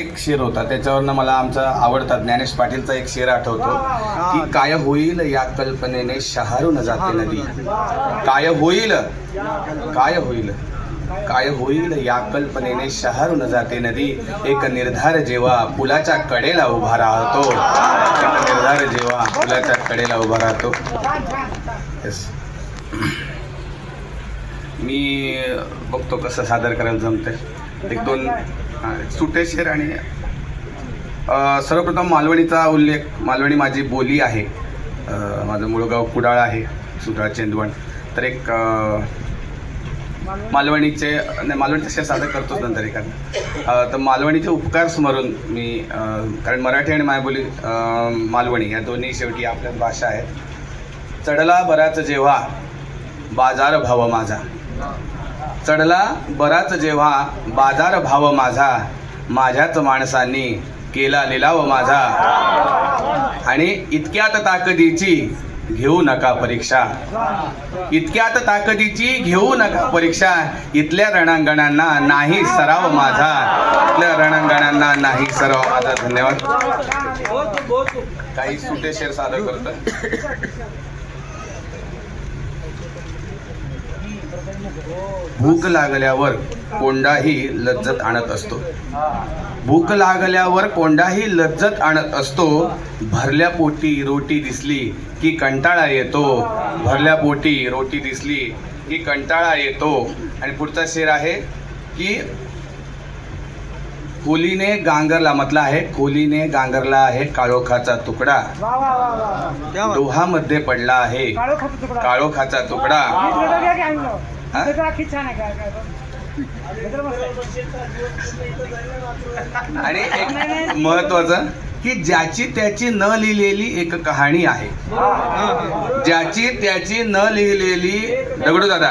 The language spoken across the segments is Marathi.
एक शेर होता त्याच्यावरनं मला आमचा आवडता ज्ञानेश पाटीलचा एक शेर आठवतो की काय होईल या कल्पनेने शहारून जाते नदी. काय होईल? काय होईल? काय होईल या कल्पनेने शहारून जाते नदी? एक निर्धार जेव्हा पुलाच्या कडेला उभा राहतो. एक निर्धार जेव्हा पुलाच्या कडेला उभा राहतो. मी बघतो कसं सादर करायला जमतंय. एक दोन हा, सुटे शेर आणि सर्वप्रथम मालवणीचा उल्लेख मालवणी माझी बोली आहे. माझं मुळगाव कुडाळ आहे सुडाळ चेंदवण. तर एक मालवणीचे नाही मालवणीचे शेर सादर करतोच नंतर एखादं. तर मालवणीचे उपकार स्मरून मी कारण मराठी आणि मायबोली मालवणी या दोन्ही शेवटी आपल्या भाषा आहेत. चढला बराच जेव्हा बाजार भाव माझा. चढला बराच जेव्हा बाजार भाव माझा. माझ्याच माणसांनी केला लिलाव माझा. आणि इतक्यात ताकदीची घेऊ नका परीक्षा. इतक्यात ताकदीची घेऊ नका परीक्षा. इथल्या रणांगणांना नाही सराव माझा. इथल्या रणांगणांना नाही सराव माझा. धन्यवाद. काही सुटे शेर सादर करतो भूक लागल्यावर कोंडाही लज्जत आणत असतो. भूक लागल्यावर कोंडाही लज्जत आणत असतो. भरल्या पोटी रोटी दिसली की कंटाळा येतो. भरल्या पोटी रोटी दिसली की कंटाळा येतो. आणि पुढचा शेर आहे की खोलीने गांगरला म्हटला आहे खोलीने गांगरला आहे काळोखाचा तुकडा. डोहामध्ये पडला आहे काळोखाचा तुकडा. छान आहे काय काय. आणि एक महत्वाचं की ज्याची त्याची न लिहिलेली एक कहाणी आहे. ज्याची त्याची न लिहिलेली दगडू दादा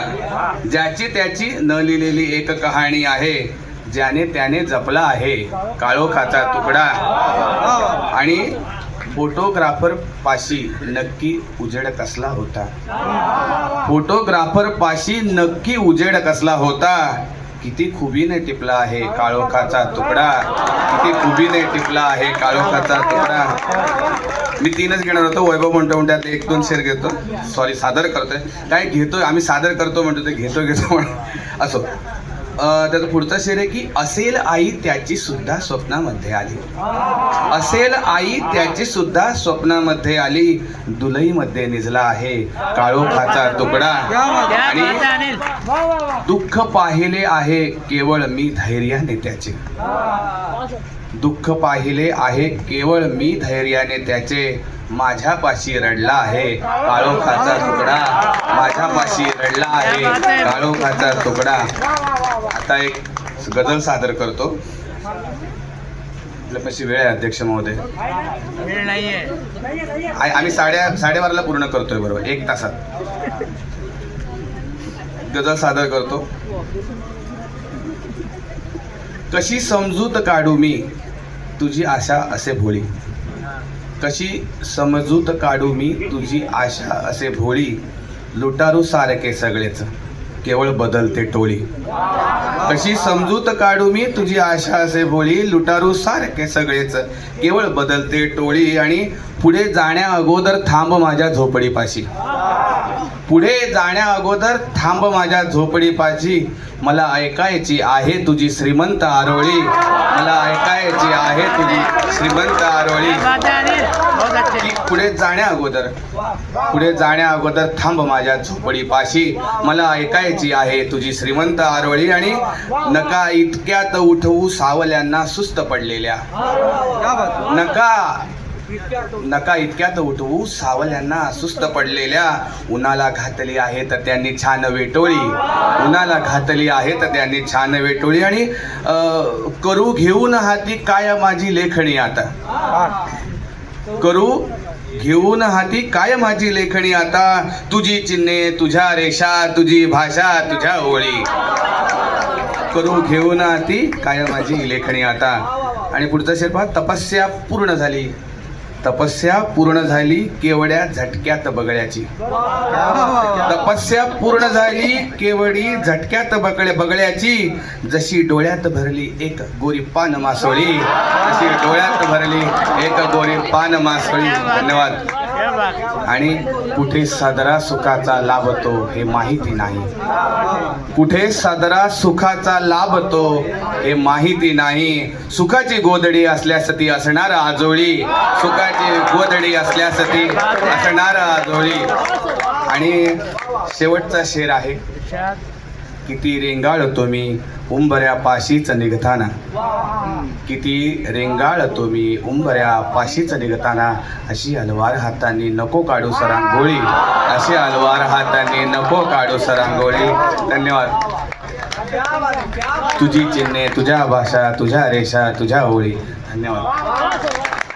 ज्याची त्याची न लिहिलेली एक कहाणी आहे ज्याने त्याने जपला आहे काळोखाचा तुकडा. आणि फोटोग्राफर पाशी नक्की उजेड कसला होता? फोटोग्राफर पाशी नक्की उजेड कसला होता? किती खुबीने टिपला आहे काळोखाचा तुकडा. किती खुबीने टिपला आहे काळोखाचा तुकडा. मी तीनच घेणार होतो. वैभव म्हणतो म्हणतात एक दोन शेर घेतो. सॉरी सादर करतोय. काय घेतोय? आम्ही सादर करतो म्हणतो ते घेतो घेतो असो. त्याचा पुढचा शेर आहे की असेल आई त्याची सुद्धा स्वप्नामध्ये आली. असेल आई त्याची सुद्धा स्वप्नामध्ये आली. दुलईमध्ये निजला आहे काळोखाचा तुकडा. आणि दुःख पाहिले आहे केवळ मी धैर्याने त्याचे. दुःख पाहिले आहे केवळ मी धैर्याने त्याचे. माझ्यापाशी रडला आहे काळोखाचा तुकडा. माझ्यापाशी रडला आहे काळोखाचा तुकडा. आता एक गझल सादर करतो. आपल्यापाशी वेळ आहे अध्यक्ष महोदय. वेळ नाहीये. आम्ही साड्या साडेबाराला पूर्ण करतोय बरोबर. एक तासात. गजल सादर करतो. कशी समजूत काढू मी? तुझी आशा असे भोळी. कशी समजूत काढू मी? तुझी आशा असे भोळी. लुटारू सारखे सगळेच. केवळ बदलते टोळी. कशी समजूत काढू मी? तुझी आशा असे भोळी. लुटारू सारखे सगळेच. केवळ बदलते टोळी. आणि पुढे जाण्या अगोदर थांब माझ्या झोपडीपाशी. पुढे जाण्या अगोदर थांब माझ्या झोपडीपाशी. मला ऐकायची आहे तुझी श्रीमंत आरोळी. मला ऐकायची आहे तुझी श्रीमंत आरोळी. पुढे जाण्या अगोदर पुढे जाण्या अगोदर थांब माझ्या झोपडीपाशी. मला ऐकायची आहे तुझी श्रीमंत आरोळी आणि नका इतक्यात उठवू सावल्यांना सुस्त पडलेल्या. नका नका इतक्यात उठवू सावल्यांना सुस्त पडलेल्या उन्हाला घातली आहे तर त्यांनी छान वेटोळी. उन्हाला घातली आहे तर त्यांनी छान वेटोळी. आणि करू घेऊन हाती काय माझी लेखणी आता? करू घेऊन हाती काय माझी लेखणी आता? तुझी चिन्हे तुझ्या रेषा तुझी भाषा तुझ्या ओळी. करू घेऊन हाती काय माझी लेखणी आता? आणि पुढचा शेर पहा तपस्या पूर्ण झाली. तपस्या पूर्ण झाली केवड्या झटक्यात बगळ्याची. तपस्या पूर्ण झाली केवडी झटक्यात बगळे बगळ्याची. जशी डोळ्यात भरली एक गोरी पान मासोळी जशी डोळ्यात भरली एक गोरी पान मासोळी. धन्यवाद. आणि कुठे सादरा सुखाचा लाभतो हे माहिती नाही. कुठे सादरा सुखाचा लाभतो हे माहिती नाही. सुखाची गोदडी असल्यास ती असणार आजोळी. सुखाची गोदडी असल्यास ती असणार आजोळी. आणि शेवटचा शेर आहे. किती रेंगाळतो मी उंबऱ्या पाशीच निघताना. किती रेंगाळतो मी उंबऱ्या पाशीच निघताना. अशी अलवार हातांनी नको काढू सरांगोळी. अशी अलवार हातांनी नको काढू सरांगोळी. धन्यवाद. तुझी चिन्हे तुझ्या भाषा तुझ्या रेषा तुझ्या ओळी. धन्यवाद.